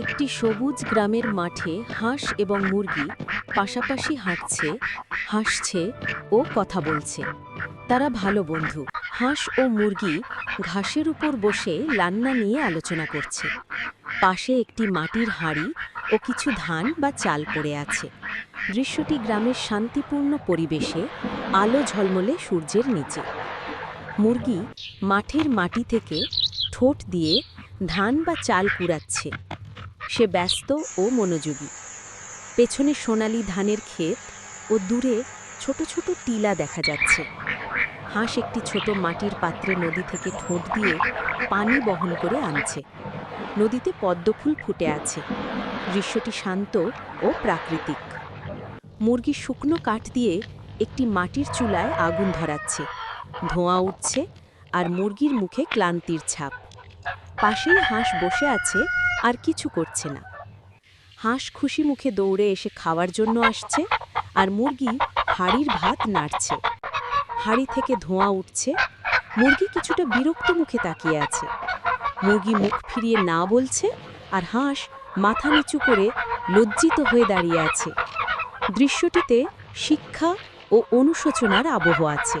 একটি সবুজ গ্রামের মাঠে হাঁস এবং মুরগি পাশাপাশি হাঁটছে, হাসছে ও কথা বলছে। তারা ভালো বন্ধু। হাঁস ও মুরগি ঘাসের উপর বসে লান্না নিয়ে আলোচনা করছে। পাশে একটি মাটির হাঁড়ি ও কিছু ধান বা চাল পড়ে আছে। দৃশ্যটি গ্রামের শান্তিপূর্ণ পরিবেশে আলো ঝলমলে সূর্যের নিচে। মুরগি মাঠের মাটি থেকে ঠোঁট দিয়ে ধান বা চাল কুড়াচ্ছে। সে ব্যস্ত ও মনোযোগী। পেছনে সোনালি ধানের ক্ষেত ও দূরে ছোট ছোট টিলা দেখা যাচ্ছে। হাঁস একটি ছোট মাটির পাত্রে নদী থেকে ঠোঁট দিয়ে পানি বহন করে আনছে। নদীতে পদ্মফুল ফুটে আছে। দৃশ্যটি শান্ত ও প্রাকৃতিক। মুরগি শুকনো কাঠ দিয়ে একটি মাটির চুলায় আগুন ধরাচ্ছে। ধোঁয়া উঠছে আর মুরগির মুখে ক্লান্তির ছাপ। পাশেই হাঁস বসে আছে আর কিছু করছে না। হাঁস খুশি মুখে দৌড়ে এসে খাওয়ার জন্য আসছে আর মুরগি হাড়ির ভাত নাড়ছে। হাড়ি থেকে ধোঁয়া উঠছে। মুরগি কিছুটা বিরক্ত মুখে তাকিয়ে আছে। মুরগি মুখ ফিরিয়ে না বলছে আর হাঁস মাথা নিচু করে লজ্জিত হয়ে দাঁড়িয়ে আছে। দৃশ্যটিতে শিক্ষা ও অনুশোচনার আবহ আছে।